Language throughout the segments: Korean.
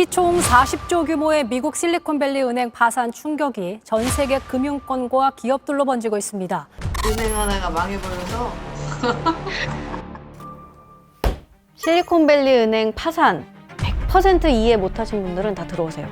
시총 40조 규모의 미국 실리콘밸리 은행 파산 충격이 전 세계 금융권과 기업들로 번지고 있습니다. 은행 하나가 망해버려서 실리콘밸리 은행 파산 100% 이해 못하신 분들은 다 들어오세요.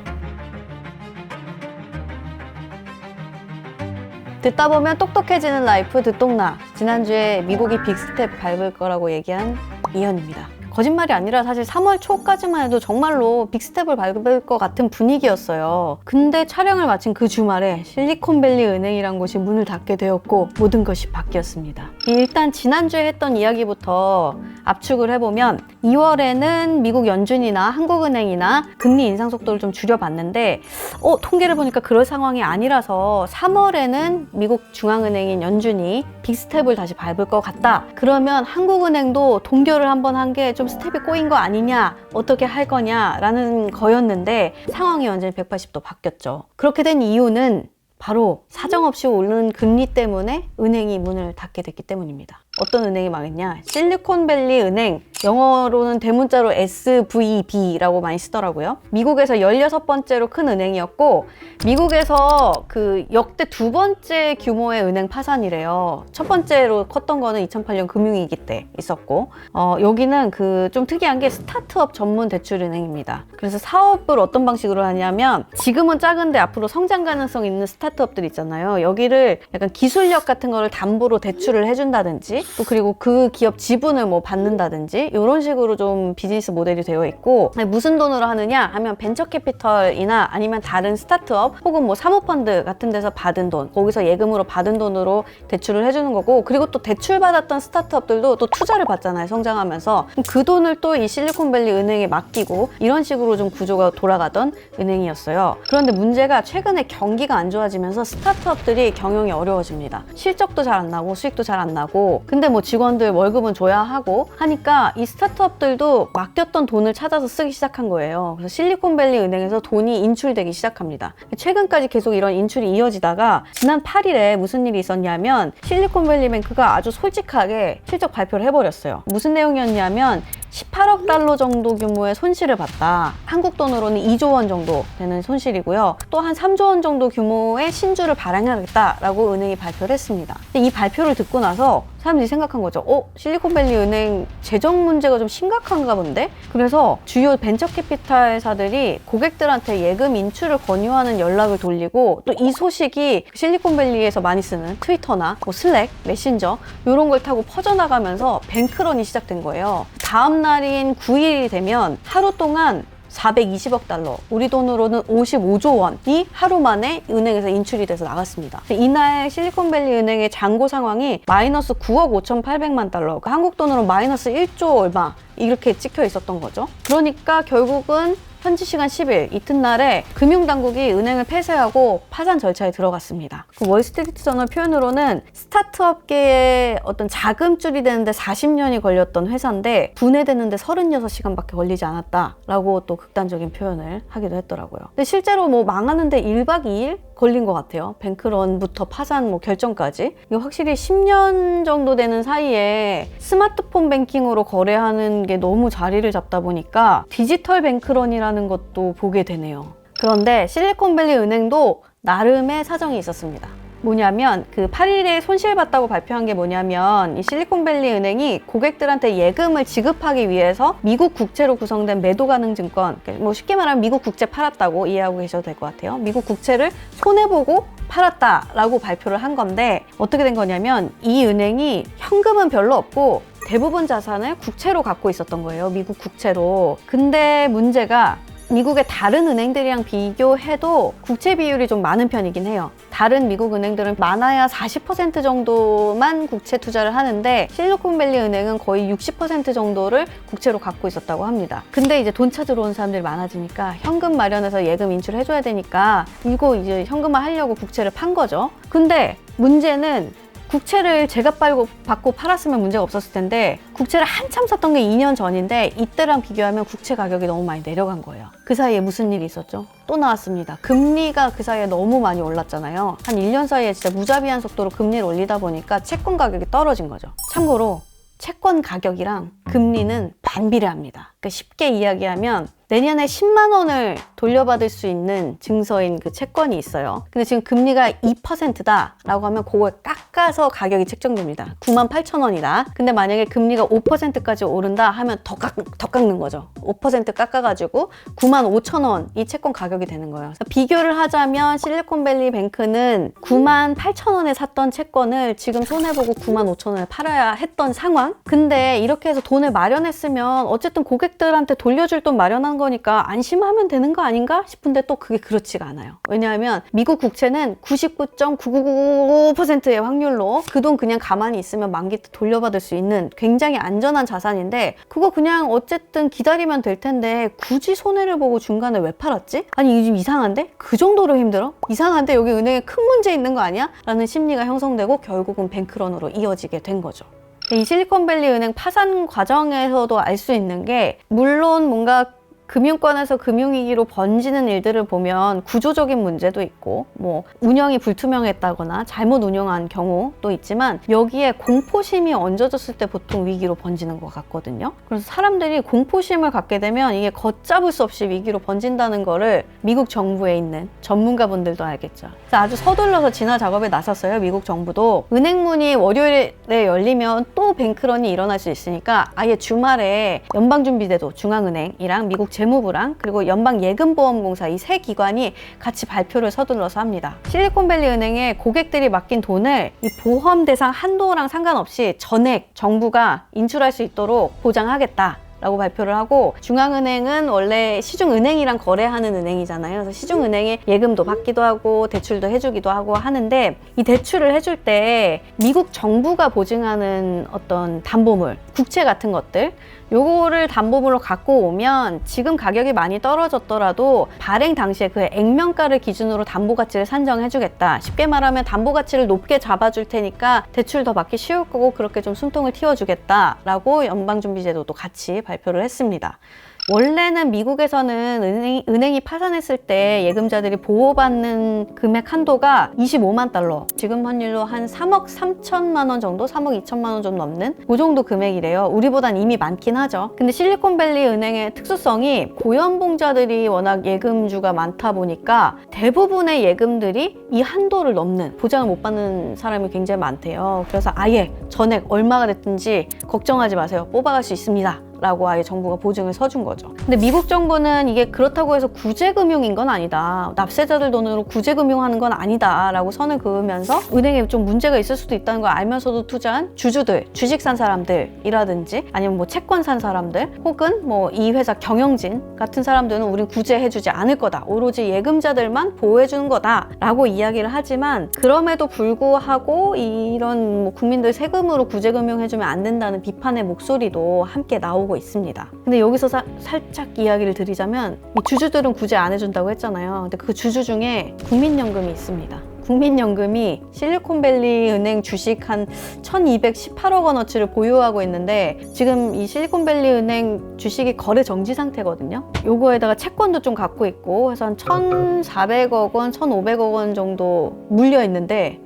듣다 보면 똑똑해지는 라이프 듣동나. 지난주에 미국이 빅스텝 밟을 거라고 얘기한 이현입니다. 거짓말이 아니라 사실 3월 초까지만 해도 정말로 빅스텝을 밟을 것 같은 분위기였어요. 근데 촬영을 마친 그 주말에 실리콘밸리 은행이란 곳이 문을 닫게 되었고 모든 것이 바뀌었습니다. 일단 지난주에 했던 이야기부터 압축을 해보면 2월에는 미국 연준이나 한국은행이나 금리 인상 속도를 좀 줄여봤는데 어, 통계를 보니까 그럴 상황이 아니라서 3월에는 미국 중앙은행인 연준이 빅스텝을 다시 밟을 것 같다. 그러면 한국은행도 동결을 한번 한 게 좀 스텝이 꼬인 거 아니냐, 어떻게 할 거냐라는 거였는데 상황이 완전히 180도 바뀌었죠. 그렇게 된 이유는 바로 사정없이 오르는 금리 때문에 은행이 문을 닫게 됐기 때문입니다. 어떤 은행이 망했냐? 실리콘밸리 은행, 영어로는 대문자로 SVB라고 많이 쓰더라고요. 미국에서 16번째로 큰 은행이었고, 미국에서 그 역대 두 번째 규모의 은행 파산이래요. 첫 번째로 컸던 거는 2008년 금융위기 때 있었고, 어, 여기는 그 좀 특이한 게 스타트업 전문 대출 은행입니다. 그래서 사업을 어떤 방식으로 하냐면, 지금은 작은데 앞으로 성장 가능성 있는 스타트업들 있잖아요. 여기를 약간 기술력 같은 거를 담보로 대출을 해준다든지, 또 그리고 그 기업 지분을 뭐 받는다든지 이런 식으로 좀 비즈니스 모델이 되어 있고 무슨 돈으로 하느냐 하면 벤처 캐피털이나 아니면 다른 스타트업 혹은 뭐 사모펀드 같은 데서 받은 돈 거기서 예금으로 받은 돈으로 대출을 해주는 거고 그리고 또 대출 받았던 스타트업들도 또 투자를 받잖아요 성장하면서. 그 돈을 또 이 실리콘밸리 은행에 맡기고 이런 식으로 좀 구조가 돌아가던 은행이었어요. 그런데 문제가 최근에 경기가 안 좋아지면서 스타트업들이 경영이 어려워집니다. 실적도 잘 안 나고 수익도 잘 안 나고. 근데 뭐 직원들 월급은 줘야 하고 하니까 이 스타트업들도 맡겼던 돈을 찾아서 쓰기 시작한 거예요. 그래서 실리콘밸리 은행에서 돈이 인출되기 시작합니다. 최근까지 계속 이런 인출이 이어지다가 지난 8일에 무슨 일이 있었냐면 실리콘밸리 뱅크가 아주 솔직하게 실적 발표를 해버렸어요. 무슨 내용이었냐면 18억 달러 정도 규모의 손실을 봤다. 한국 돈으로는 2조 원 정도 되는 손실이고요. 또 한 3조 원 정도 규모의 신주를 발행하겠다라고 은행이 발표를 했습니다. 이 발표를 듣고 나서 사람들이 생각한 거죠. 어, 실리콘밸리 은행 재정 문제가 좀 심각한가 본데? 그래서 주요 벤처 캐피탈사들이 고객들한테 예금 인출을 권유하는 연락을 돌리고 또 이 소식이 실리콘밸리에서 많이 쓰는 트위터나 뭐 슬랙, 메신저 이런 걸 타고 퍼져나가면서 뱅크런이 시작된 거예요. 다음 날인 9일이 되면 하루 동안 420억 달러, 우리 돈으로는 55조 원이 하루 만에 은행에서 인출이 돼서 나갔습니다. 이날 실리콘밸리 은행의 잔고 상황이 마이너스 9억 5,800만 달러, 그러니까 한국 돈으로 마이너스 1조 얼마 이렇게 찍혀 있었던 거죠. 그러니까 결국은 현지 시간 10일 이튿날에 금융당국이 은행을 폐쇄하고 파산 절차에 들어갔습니다. 그 월스트리트 저널 표현으로는 스타트업계의 어떤 자금줄이 되는데 40년이 걸렸던 회사인데 분해되는데 36시간밖에 걸리지 않았다라고 또 극단적인 표현을 하기도 했더라고요. 근데 실제로 뭐 망하는데 1박 2일 걸린 것 같아요. 뱅크런부터 파산 뭐 결정까지. 이거 확실히 10년 정도 되는 사이에 스마트폰 뱅킹으로 거래하는 게 너무 자리를 잡다 보니까 디지털 뱅크런이라는 것도 보게 되네요. 그런데 실리콘밸리 은행도 나름의 사정이 있었습니다. 뭐냐면 그 8일에 손실봤다고 발표한 게 뭐냐면 이 실리콘밸리 은행이 고객들한테 예금을 지급하기 위해서 미국 국채로 구성된 매도 가능 증권 뭐 쉽게 말하면 미국 국채 팔았다고 이해하고 계셔도 될 것 같아요. 미국 국채를 손해 보고 팔았다라고 발표를 한 건데 어떻게 된 거냐면 이 은행이 현금은 별로 없고 대부분 자산을 국채로 갖고 있었던 거예요. 미국 국채로. 근데 문제가 미국의 다른 은행들이랑 비교해도 국채 비율이 좀 많은 편이긴 해요. 다른 미국 은행들은 많아야 40% 정도만 국채 투자를 하는데 실리콘밸리 은행은 거의 60% 정도를 국채로 갖고 있었다고 합니다. 근데 이제 돈 찾으러 온 사람들이 많아지니까 현금 마련해서 예금 인출해줘야 되니까 이거 이제 현금화 하려고 국채를 판 거죠. 근데 문제는 국채를 제가 빨고 받고 팔았으면 문제가 없었을 텐데 국채를 한참 샀던 게 2년 전인데 이때랑 비교하면 국채 가격이 너무 많이 내려간 거예요. 그 사이에 무슨 일이 있었죠? 또 나왔습니다. 금리가 그 사이에 너무 많이 올랐잖아요. 한 1년 사이에 진짜 무자비한 속도로 금리를 올리다 보니까 채권 가격이 떨어진 거죠. 참고로 채권 가격이랑 금리는 반비례합니다. 그러니까 쉽게 이야기하면 내년에 10만 원을 돌려받을 수 있는 증서인 그 채권이 있어요. 근데 지금 금리가 2%다 라고 하면 그걸 깎아서 가격이 책정됩니다. 9만 8천 원이다. 근데 만약에 금리가 5%까지 오른다 하면 더, 깎, 더 깎는 거죠. 5% 깎아가지고 9만 5천 원이 채권 가격이 되는 거예요. 비교를 하자면 실리콘밸리 뱅크는 9만 8천 원에 샀던 채권을 지금 손해보고 9만 5천 원에 팔아야 했던 상황. 근데 이렇게 해서 돈을 마련했으면 어쨌든 고객들한테 돌려줄 돈 마련한 거니까 안심하면 되는 거 아 닌가 싶은데 또 그게 그렇지가 않아요. 왜냐하면 미국 국채는 99.9999%의 확률로 그 돈 그냥 가만히 있으면 만기 때 돌려받을 수 있는 굉장히 안전한 자산인데 그거 그냥 어쨌든 기다리면 될 텐데 굳이 손해를 보고 중간에 왜 팔았지? 아니 이게 좀 이상한데? 그 정도로 힘들어? 이상한데 여기 은행에 큰 문제 있는 거 아니야? 라는 심리가 형성되고 결국은 뱅크런으로 이어지게 된 거죠. 이 실리콘밸리 은행 파산 과정에서도 알 수 있는 게 물론 뭔가 금융권에서 금융위기로 번지는 일들을 보면 구조적인 문제도 있고 뭐 운영이 불투명했다거나 잘못 운영한 경우도 있지만 여기에 공포심이 얹어졌을 때 보통 위기로 번지는 것 같거든요. 그래서 사람들이 공포심을 갖게 되면 이게 걷잡을 수 없이 위기로 번진다는 거를 미국 정부에 있는 전문가분들도 알겠죠. 그래서 아주 서둘러서 진화 작업에 나섰어요. 미국 정부도 은행문이 월요일에 열리면 또 뱅크런이 일어날 수 있으니까 아예 주말에 연방준비제도 중앙은행이랑 미국 재무부랑 그리고 연방예금보험공사 이 세 기관이 같이 발표를 서둘러서 합니다. 실리콘밸리 은행에 고객들이 맡긴 돈을 이 보험 대상 한도랑 상관없이 전액 정부가 인출할 수 있도록 보장하겠다. 라고 발표를 하고 중앙은행은 원래 시중은행이랑 거래하는 은행이잖아요. 그래서 시중은행에 예금도 받기도 하고 대출도 해주기도 하고 하는데 이 대출을 해줄 때 미국 정부가 보증하는 어떤 담보물, 국채 같은 것들 요거를 담보물로 갖고 오면 지금 가격이 많이 떨어졌더라도 발행 당시에 그 액면가를 기준으로 담보 가치를 산정해 주겠다. 쉽게 말하면 담보 가치를 높게 잡아 줄 테니까 대출 더 받기 쉬울 거고 그렇게 좀 숨통을 틔워 주겠다라고 연방 준비제도도 같이 발표를 했습니다. 원래는 미국에서는 은행, 은행이 파산했을 때 예금자들이 보호받는 금액 한도가 25만 달러. 지금 환율로 한 3억 3천만 원 정도, 3억 2천만 원 좀 넘는 그 정도 금액이래요. 우리보단 이미 많긴 하죠. 근데 실리콘밸리 은행의 특수성이 고연봉자들이 워낙 예금주가 많다 보니까 대부분의 예금들이 이 한도를 넘는 보장을 못 받는 사람이 굉장히 많대요. 그래서 아예 전액 얼마가 됐든지 걱정하지 마세요. 뽑아갈 수 있습니다. 라고 아예 정부가 보증을 서준 거죠. 근데 미국 정부는 이게 그렇다고 해서 구제금융인 건 아니다. 납세자들 돈으로 구제금융하는 건 아니다. 라고 선을 그으면서 은행에 좀 문제가 있을 수도 있다는 걸 알면서도 투자한 주주들, 주식 산 사람들이라든지 아니면 뭐 채권 산 사람들 혹은 뭐 이 회사 경영진 같은 사람들은 우린 구제해주지 않을 거다. 오로지 예금자들만 보호해주는 거다. 라고 이야기를 하지만 그럼에도 불구하고 이런 뭐 국민들 세금으로 구제금융해주면 안 된다는 비판의 목소리도 함께 나오고 있습니다. 근데 여기서 사- 살짝 이야기를 드리자면 이 주주들은 구제 안 해준다고 했잖아요. 근데 그 주주 중에 국민연금이 있습니다. 국민연금이 실리콘밸리 은행 주식 한 1218억 원어치를 보유하고 있는데 지금 이 실리콘밸리 은행 주식이 거래 정지 상태거든요. 요거에다가 채권도 좀 갖고 있고 해서 한 1,400억 원, 1,500억 원 정도 물려 있는데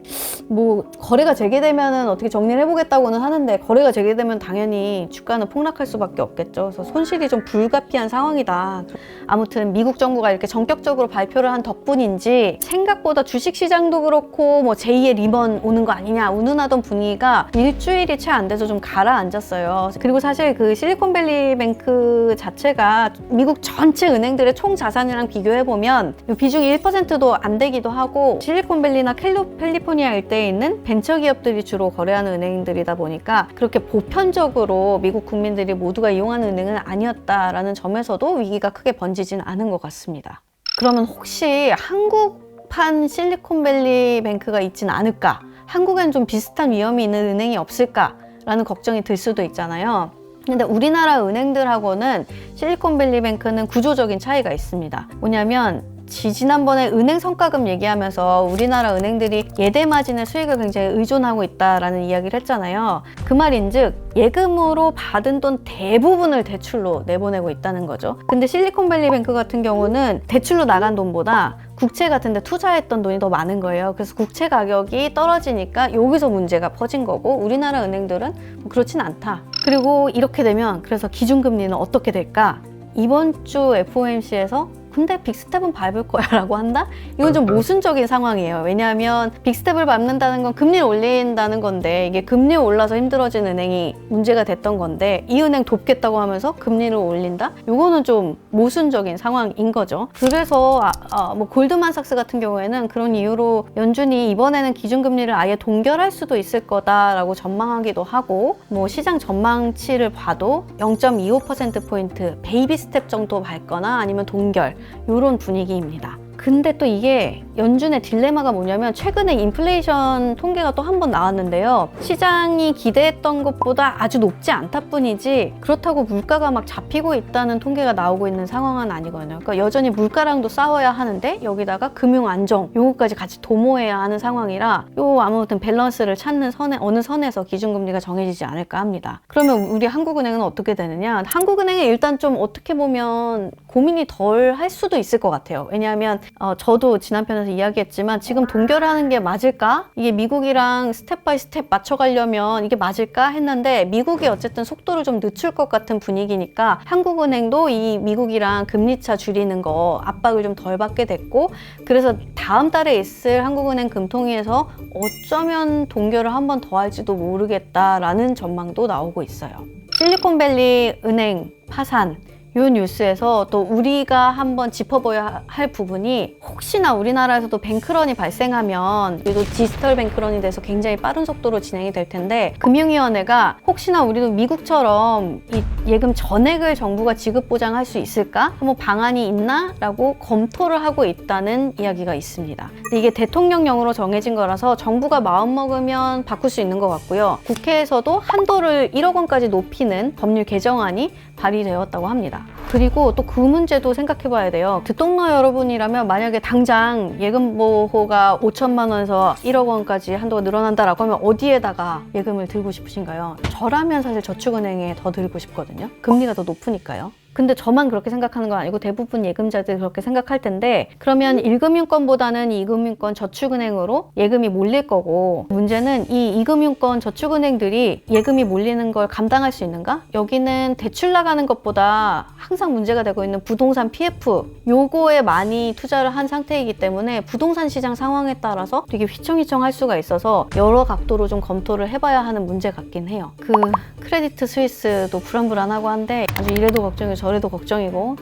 뭐 거래가 재개되면은 어떻게 정리를 해보겠다고는 하는데 거래가 재개되면 당연히 주가는 폭락할 수밖에 없겠죠. 그래서 손실이 좀 불가피한 상황이다. 아무튼 미국 정부가 이렇게 전격적으로 발표를 한 덕분인지 생각보다 주식 시장도 그렇고 뭐 제2의 리먼 오는 거 아니냐 운운하던 분위기가 일주일이 채 안 돼서 좀 가라앉았어요. 그리고 사실 그 실리콘밸리 뱅크 자체가 미국 전체 은행들의 총 자산이랑 비교해 보면 비중이 1%도 안 되기도 하고 실리콘밸리나 캘리- 캘리포니아 일대 에 있는 벤처 기업들이 주로 거래하는 은행들이다 보니까 그렇게 보편적으로 미국 국민들이 모두가 이용하는 은행은 아니었다라는 점에서도 위기가 크게 번지진 않은 것 같습니다. 그러면 혹시 한국판 실리콘밸리 뱅크가 있진 않을까? 한국엔 좀 비슷한 위험이 있는 은행이 없을까 라는 걱정이 들 수도 있잖아요. 근데 우리나라 은행들하고는 실리콘밸리 뱅크는 구조적인 차이가 있습니다. 뭐냐면 지- 지난번에 은행 성과금 얘기하면서 우리나라 은행들이 예대 마진의 수익을 굉장히 의존하고 있다라는 이야기를 했잖아요. 그 말인즉 예금으로 받은 돈 대부분을 대출로 내보내고 있다는 거죠. 근데 실리콘밸리 뱅크 같은 경우는 대출로 나간 돈보다 국채 같은 데 투자했던 돈이 더 많은 거예요. 그래서 국채 가격이 떨어지니까 여기서 문제가 퍼진 거고 우리나라 은행들은 뭐 그렇진 않다. 그리고 이렇게 되면 그래서 기준금리는 어떻게 될까? 이번 주 FOMC에서 근데 빅스텝은 밟을 거야 라고 한다? 이건 좀 모순적인 상황이에요. 왜냐하면 빅스텝을 밟는다는 건 금리를 올린다는 건데 이게 금리 올라서 힘들어진 은행이 문제가 됐던 건데 이 은행 돕겠다고 하면서 금리를 올린다? 이거는 좀 모순적인 상황인 거죠. 그래서 아, 아, 뭐 골드만삭스 같은 경우에는 그런 이유로 연준이 이번에는 기준금리를 아예 동결할 수도 있을 거다라고 전망하기도 하고 뭐 시장 전망치를 봐도 0.25%포인트 베이비 스텝 정도 밟거나 아니면 동결 이런 분위기입니다. 근데 또 이게 연준의 딜레마가 뭐냐면 최근에 인플레이션 통계가 또 한 번 나왔는데요. 시장이 기대했던 것보다 아주 높지 않다 뿐이지 그렇다고 물가가 막 잡히고 있다는 통계가 나오고 있는 상황은 아니거든요. 그러니까 여전히 물가랑도 싸워야 하는데 여기다가 금융 안정 요거까지 같이 도모해야 하는 상황이라 요 아무튼 밸런스를 찾는 선에 어느 선에서 기준금리가 정해지지 않을까 합니다. 그러면 우리 한국은행은 어떻게 되느냐? 한국은행은 일단 좀 어떻게 보면 고민이 덜 할 수도 있을 것 같아요. 왜냐하면 어, 저도 지난 편에서 이야기했지만 지금 동결하는 게 맞을까? 이게 미국이랑 스텝 바이 스텝 맞춰가려면 이게 맞을까 했는데 미국이 어쨌든 속도를 좀 늦출 것 같은 분위기니까 한국은행도 이 미국이랑 금리차 줄이는 거 압박을 좀 덜 받게 됐고 그래서 다음 달에 있을 한국은행 금통위에서 어쩌면 동결을 한 번 더 할지도 모르겠다라는 전망도 나오고 있어요. 실리콘밸리 은행 파산 이 뉴스에서 또 우리가 한번 짚어봐야 할 부분이 혹시나 우리나라에서도 뱅크런이 발생하면 그리고 디지털 뱅크런이 돼서 굉장히 빠른 속도로 진행이 될 텐데 금융위원회가 혹시나 우리도 미국처럼 이 예금 전액을 정부가 지급 보장할 수 있을까? 뭐 방안이 있나?라고 검토를 하고 있다는 이야기가 있습니다. 이게 대통령령으로 정해진 거라서 정부가 마음 먹으면 바꿀 수 있는 것 같고요. 국회에서도 한도를 1억 원까지 높이는 법률 개정안이 발의되었다고 합니다. 그리고 또 그 문제도 생각해 봐야 돼요. 듣동너 여러분이라면 만약에 당장 예금 보호가 5천만 원에서 1억 원까지 한도가 늘어난다라고 하면 어디에다가 예금을 들고 싶으신가요? 저라면 사실 저축은행에 더 들고 싶거든요. 금리가 더 높으니까요. 근데 저만 그렇게 생각하는 건 아니고 대부분 예금자들이 그렇게 생각할 텐데 그러면 1금융권보다는 2금융권 저축은행으로 예금이 몰릴 거고 문제는 이 2금융권 저축은행들이 예금이 몰리는 걸 감당할 수 있는가? 여기는 대출 나가는 것보다 항상 문제가 되고 있는 부동산 PF 요거에 많이 투자를 한 상태이기 때문에 부동산 시장 상황에 따라서 되게 휘청휘청 할 수가 있어서 여러 각도로 좀 검토를 해봐야 하는 문제 같긴 해요. 그 크레디트 스위스도 불안불안하고 한데 아주 이래도 걱정이고 저래도 걱정이고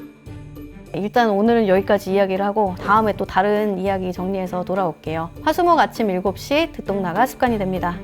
일단 오늘은 여기까지 이야기를 하고 다음에 또 다른 이야기 정리해서 돌아올게요. 화수목 아침 7시 듣동나가 습관이 됩니다.